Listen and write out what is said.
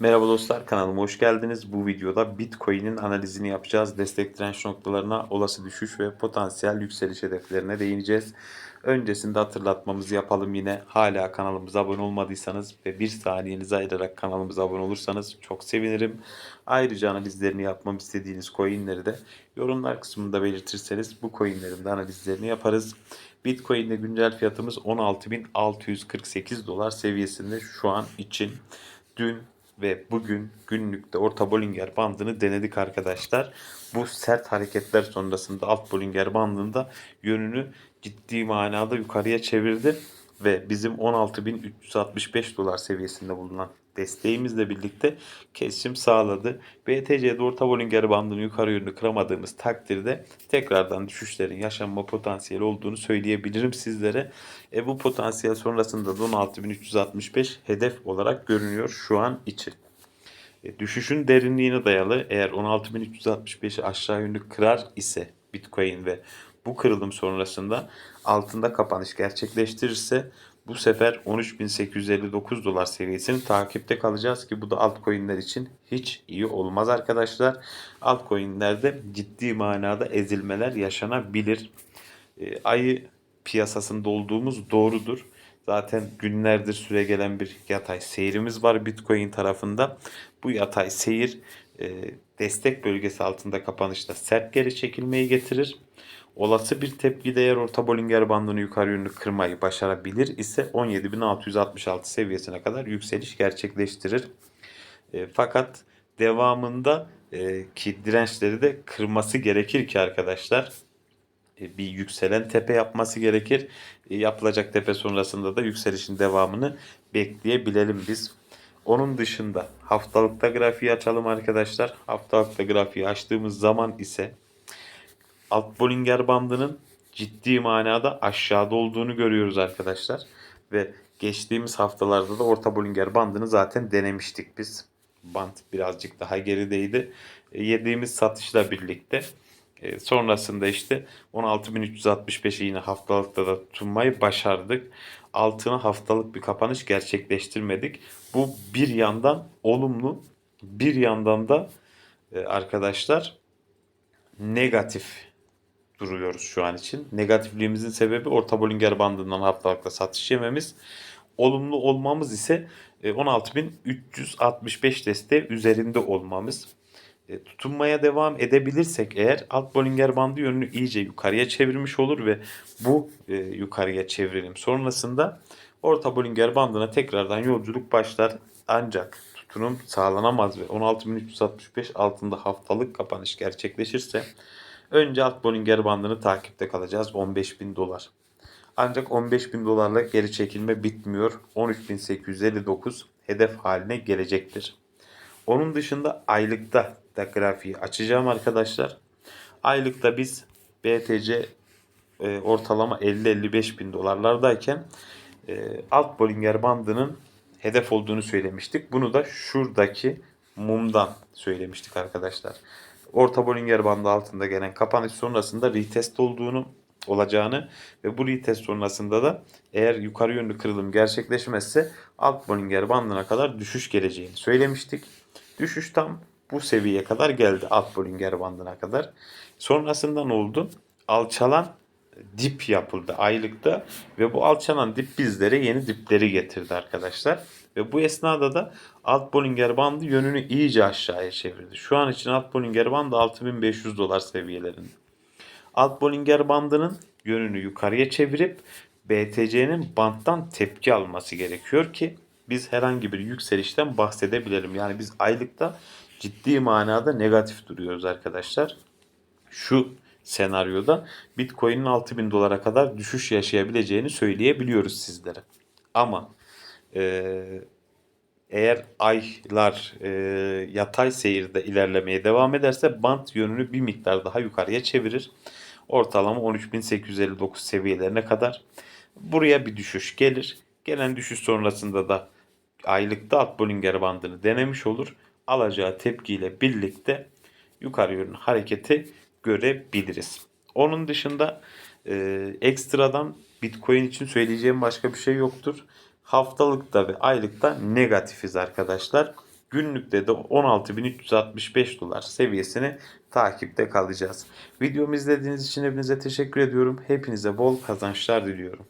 Merhaba dostlar kanalıma hoş geldiniz. Bu videoda Bitcoin'in analizini yapacağız. Destek direnç noktalarına, olası düşüş ve potansiyel yükseliş hedeflerine değineceğiz. Öncesinde hatırlatmamızı yapalım yine. Hala kanalımıza abone olmadıysanız ve bir saniyenizi ayırarak kanalımıza abone olursanız çok sevinirim. Ayrıca analizlerini yapmam istediğiniz coinleri de yorumlar kısmında belirtirseniz bu coinlerin de analizlerini yaparız. Bitcoin'de güncel fiyatımız 16.648 dolar seviyesinde şu an için. Dün ve bugün günlükte orta Bollinger bandını denedik arkadaşlar. Bu sert hareketler sonrasında alt Bollinger bandında yönünü ciddi manada yukarıya çevirdi ve bizim 16.365 dolar seviyesinde bulunan desteğimizle birlikte kesim sağladı. BTC'de orta Bollinger bandını yukarı yönlü kıramadığımız takdirde tekrardan düşüşlerin yaşanma potansiyeli olduğunu söyleyebilirim sizlere. E, bu potansiyel sonrasında da 16.365 hedef olarak görünüyor şu an için. E, düşüşün derinliğine dayalı eğer 16.365'i aşağı yönlü kırar ise Bitcoin ve bu kırılım sonrasında altında kapanış gerçekleştirirse bu sefer 13.859 dolar seviyesini takipte kalacağız ki bu da altcoin'ler için hiç iyi olmaz arkadaşlar. Altcoin'lerde ciddi manada ezilmeler yaşanabilir. E, ayı piyasasında olduğumuz doğrudur. Zaten günlerdir süre gelen bir yatay seyrimiz var Bitcoin tarafında. Bu yatay seyir e, destek bölgesi altında kapanışta sert geri çekilmeyi getirir. Olası bir tepki değer orta Bollinger bandını yukarı yönlü kırmayı başarabilir ise 17.666 seviyesine kadar yükseliş gerçekleştirir. E, fakat devamında e, ki dirençleri de kırması gerekir ki arkadaşlar e, bir yükselen tepe yapması gerekir. E, yapılacak tepe sonrasında da yükselişin devamını bekleyebilelim biz. Onun dışında haftalıkta grafiği açalım arkadaşlar. Haftalıkta grafiği açtığımız zaman ise alt Bollinger bandının ciddi manada aşağıda olduğunu görüyoruz arkadaşlar. Ve geçtiğimiz haftalarda da orta Bollinger bandını zaten denemiştik biz. Band birazcık daha gerideydi. E, yediğimiz satışla birlikte e, sonrasında işte 16.365'i yine haftalıkta da tutunmayı başardık. Altına haftalık bir kapanış gerçekleştirmedik. Bu bir yandan olumlu, bir yandan da e, arkadaşlar negatif duruyoruz şu an için. Negatifliğimizin sebebi orta Bollinger bandından haftalıkta satış yememiz. Olumlu olmamız ise e, 16.365 desteği üzerinde olmamız. E, tutunmaya devam edebilirsek eğer alt Bollinger bandı yönünü iyice yukarıya çevirmiş olur ve bu e, yukarıya çevrilim sonrasında orta Bollinger bandına tekrardan yolculuk başlar. Ancak tutunum sağlanamaz ve 16.365 altında haftalık kapanış gerçekleşirse önce alt Bollinger bandını takipte kalacağız 15.000 dolar. Ancak 15.000 dolarla geri çekilme bitmiyor. 13.859 hedef haline gelecektir. Onun dışında aylıkta da grafiği açacağım arkadaşlar. Aylıkta biz BTC e, ortalama 50-55 bin dolarlardayken e, alt Bollinger bandının hedef olduğunu söylemiştik. Bunu da şuradaki mumdan söylemiştik arkadaşlar. Orta Bollinger bandı altında gelen kapanış sonrasında retest olduğunu olacağını ve bu retest sonrasında da eğer yukarı yönlü kırılım gerçekleşmezse alt Bollinger bandına kadar düşüş geleceğini söylemiştik. Düşüş tam bu seviyeye kadar geldi alt Bollinger bandına kadar. Sonrasında ne oldu? Alçalan dip yapıldı aylıkta ve bu alçalan dip bizlere yeni dipleri getirdi arkadaşlar. Ve bu esnada da alt Bollinger bandı yönünü iyice aşağıya çevirdi. Şu an için alt Bollinger bandı 6500 dolar seviyelerinde. Alt Bollinger bandının yönünü yukarıya çevirip BTC'nin banttan tepki alması gerekiyor ki biz herhangi bir yükselişten bahsedebilelim. Yani biz aylıkta ciddi manada negatif duruyoruz arkadaşlar. Şu senaryoda Bitcoin'in 6000 dolara kadar düşüş yaşayabileceğini söyleyebiliyoruz sizlere. Ama e, eğer aylar e, yatay seyirde ilerlemeye devam ederse bant yönünü bir miktar daha yukarıya çevirir. Ortalama 13.859 seviyelerine kadar. Buraya bir düşüş gelir. Gelen düşüş sonrasında da aylıkta alt Bollinger bandını denemiş olur. Alacağı tepkiyle birlikte yukarı yönlü hareketi görebiliriz. Onun dışında e, ekstradan Bitcoin için söyleyeceğim başka bir şey yoktur. Haftalıkta ve aylıkta negatifiz arkadaşlar. Günlükte de 16.365 dolar seviyesini takipte kalacağız. Videomu izlediğiniz için hepinize teşekkür ediyorum. Hepinize bol kazançlar diliyorum.